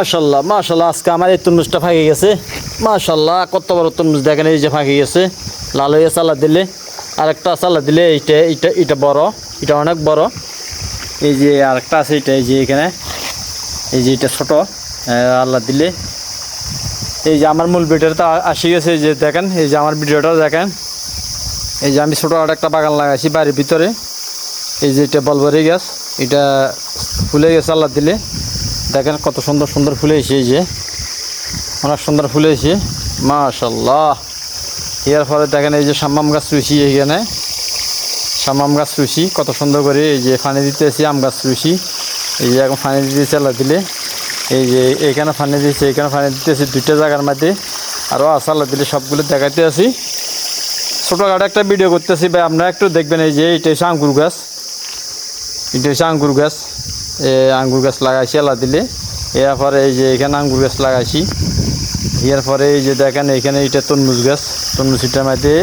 মাশাল্লাহ মাশাল্লাহ আজকে আমার এই তরমুজটা ফাঁকে গেছে। মাশাল্লাহ কত বড় তরমুজ দেখেন, এই যে ফাঁকে গেছে। লাল হয়ে চালা দিলে, আরেকটা চালা দিলে, এইটা এইটা এটা বড়, এটা অনেক বড়। এই যে আরেকটা আছে এটা এই যে এখানে, এই যে এটা ছোট আল্লাহ দিলে। এই যে আমার মূল ভিডিওটা আসে গেছে, এই যে দেখেন, এই যে আমার ভিডিওটা দেখেন। এই যে আমি ছোটো একটা বাগান লাগাইছি বাড়ির ভিতরে। এই যে এটা বলবরি গাছ, এটা ফুলে গেছে আল্লাহ দিলে। দেখেন কত সুন্দর সুন্দর ফুলে এসে যে। অনেক সুন্দর ফুলে এসে। মাশাল্লাহ এর ফলে দেখেন এই যে সাম্মাম গাছ রুচি এখানে। সাম্মাম গাছ রুচি, কত সুন্দর করে এই যে ফানি দিতেছি, আম গাছ রুচি। এই যে এখন ফানি দিতেছি আল্লাহ দিলে। এই যে এখানে ফানি দিয়েছে এখানে ফানি দিতেছি দুইটা জায়গার মধ্যে। আরও আছে আল্লাহ দিলে সবগুলো দেখাতে আছি। ছোটোখাটো একটা ভিডিও করতেছি ভাই, আপনারা একটু দেখবেন এই যে, এটা হচ্ছে আঙ্গুর গাছ। এটা হচ্ছে আঙ্গুর গাছ। আঙ্গুর গাছ লাগাইছি আল্লাহ দিলে। এরপরে এই যে এখানে আঙ্গুর গাছ লাগাইছি। এরপরে এই যে দেখেন, এখানে এটা তরমুজ গাছ। তরমুজ এটার মধ্যে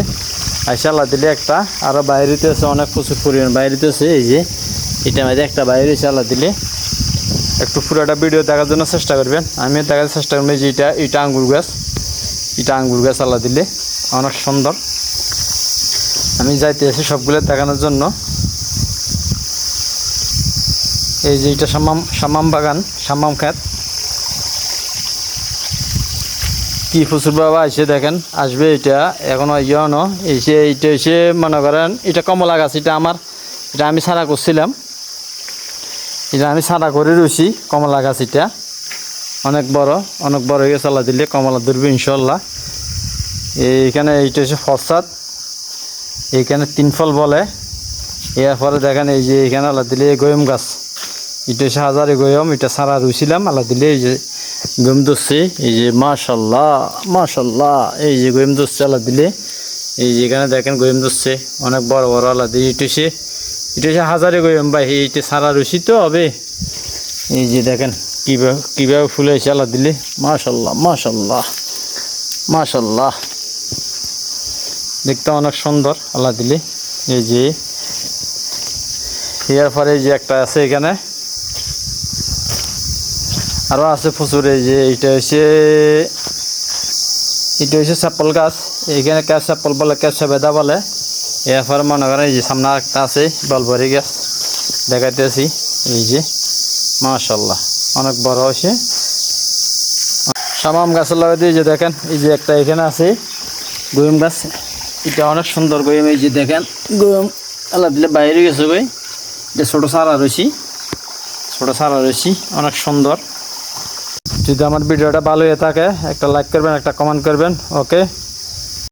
আইসা আল্লাহ দিলে একটা। আরও বাইরেতে আছে, অনেক প্রচুর পরিমাণ বাইরেতে আছে। এই যে এটার মধ্যে একটা বাইরে আল্লাহ দিলে। একটু পুরোটা ভিডিও দেখার জন্য চেষ্টা করবেন। আমিও দেখার চেষ্টা করব যে এটা এটা আঙ্গুর গাছ। এটা আঙ্গুর গাছ আল্লাহ দিলে। অনেক সুন্দর। আমি যাইতে আছি সবগুলো দেখানোর জন্য। এই যে এটা সামাম সামাম বাগান সামাম খাত কি ফুসুর বাবা এসে দেখেন, আসবে এটা, এখনও ইয়নো। এসে এইটা এসে মনে করেন, এটা কমলা গাছ, এটা আমার, এটা আমি সারা করছিলাম। এটা আমি সারা করে রয়েছি কমলা গাছ এটা। অনেক বড় অনেক বড় হয়ে গেছে দিলে কমলা ধরবে ইনশাল্লাহ এইখানে এইটা হচ্ছে ফরসাদ। এইখানে তিন ফল বলে। এরপরে দেখেন, এই যে এখানে আল্লাহ দিলে গয়ম গাছ। এটা হাজারে গয়ম, এটা সারা রুইছিলাম, আল্লাহ দিলে এই যে গয়ম ধরছে, এই যে মাশাল্লাহ মাশাল্লাহ, এই যে গয়ম ধরছে, আল্লাহ দিলে এই যে এখানে দেখেন গয়ম ধরছে, অনেক বড় বড় আল্লাহ দিলে এটা হচ্ছে এটা হচ্ছে হাজারে গয়ম ভাই এইটা সারা রুচি তো হবে। এই যে দেখেন কীভাবে কীভাবে ফুলে এসে আল্লাহ দিলে, মাশাল্লাহ মাশাল্লাহ মাশাল্লাহ। দেখতে অনেক সুন্দর আল্লাহ দিলে, এই যে এর পরে যে একটা আছে এখানে। আরও আছে প্রচুর, এই যে এইটা হচ্ছে এটা হচ্ছে চাপল গাছ। এইখানে ক্যাশ চাপল বলে ক্যাশ বেদা বলে। এরপরে মনে করেন এই যে সামনে একটা আছে, বলবরি গাছ। দেখাইতেছি, এই যে, মাশাল্লাহ, অনেক বড় হয়েছে সামাম গাছের লাগাতে এই যে দেখেন, এই যে একটা এখানে আছে গয়ম গাছ। এটা অনেক সুন্দর গয়ম এই যে দেখেন গয়ম আল্লাহ দিলে বাইরে গেছে গই এটা ছোটো সারা রয়েছি, ছোটো সারা রয়েছি, অনেক সুন্দর। যদি আমার ভিডিওটা ভালো হয়ে থাকে একটা লাইক করবেন একটা কমেন্ট করবেন ওকে